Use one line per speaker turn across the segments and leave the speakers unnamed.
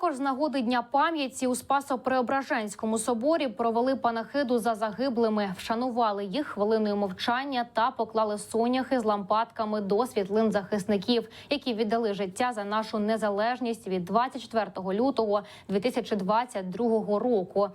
Також з нагоди дня пам'яті у Спасо-Преображенському соборі провели панахиду за загиблими, вшанували їх хвилиною мовчання та поклали соняхи з лампадками до світлин захисників, які віддали життя за нашу незалежність від 24 лютого 2022 року.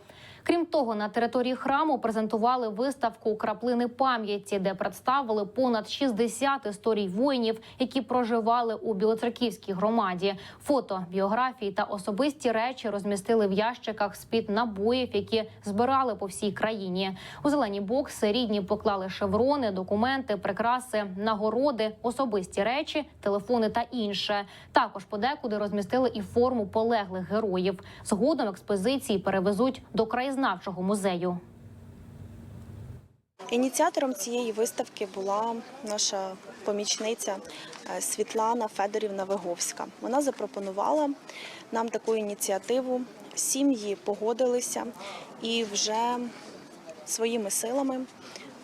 Крім того, на території храму презентували виставку краплини пам'яті, де представили понад 60 історій воїнів, які проживали у Білоцерківській громаді. Фото, біографії та особисті речі розмістили в ящиках з під набоїв, які збирали по всій країні. У зелені бокси рідні поклали шеврони, документи, прикраси, нагороди, особисті речі, телефони та інше. Також подекуди розмістили і форму полеглих героїв. Згодом експозиції перевезуть до краєзнавчого музею.
Ініціатором цієї виставки була наша помічниця е, Світлана Федорівна Виговська. Вона запропонувала нам таку ініціативу. Сім'ї погодилися і вже своїми силами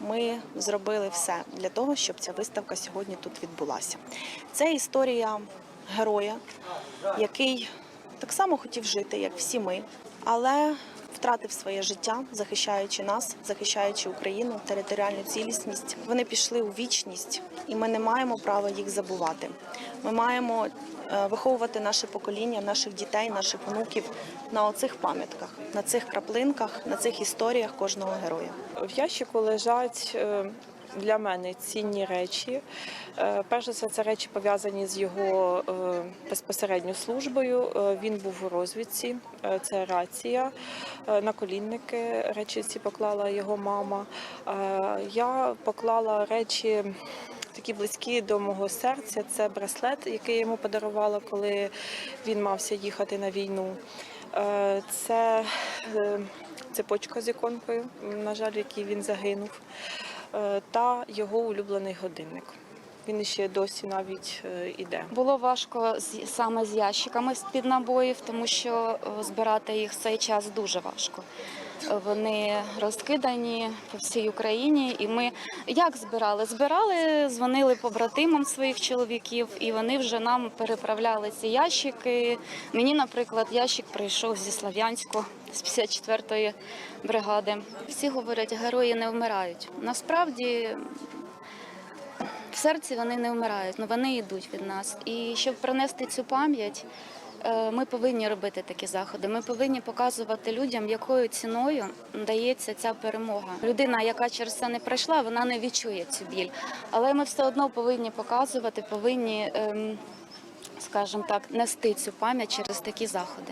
ми зробили все для того, щоб ця виставка сьогодні тут відбулася. Це історія героя, який так само хотів жити, як всі ми, але втратив своє життя, захищаючи нас, захищаючи Україну, територіальну цілісність. Вони пішли у вічність, і ми не маємо права їх забувати. Ми маємо е, виховувати наше покоління, наших дітей, наших внуків на оцих пам'ятках, на цих краплинках, на цих історіях кожного героя.
В ящику лежать е, для мене цінні речі. Е, Перш за все, це речі пов'язані з його е, безпосередньо службою. Е, Він був у розвідці, це рація, наколінники. Речі ці поклала його мама. Я поклала речі. Такі близькі до мого серця. Це браслет, який йому подарувала, коли він мався їхати на війну. Це цепочка з іконкою, на жаль, який він загинув, та його улюблений годинник. Він ще досі навіть е, іде.
Було важко з- саме з ящиками з-під набоїв, тому що е, збирати їх в цей час дуже важко. Вони розкидані по всій Україні, і ми як збирали? Збирали, дзвонили побратимам своїх чоловіків, і вони вже нам переправляли ці ящики. Мені, наприклад, ящик прийшов зі Слов'янську з 54-ї бригади. Всі говорять, герої не вмирають. Насправді в серці вони не вмирають, але вони йдуть від нас. І щоб принести цю пам'ять, ми повинні робити такі заходи. Ми повинні показувати людям, якою ціною дається ця перемога. Людина, яка через це не пройшла, вона не відчує цю біль. Але ми все одно повинні показувати, повинні, ем, скажімо так, нести цю пам'ять через такі заходи.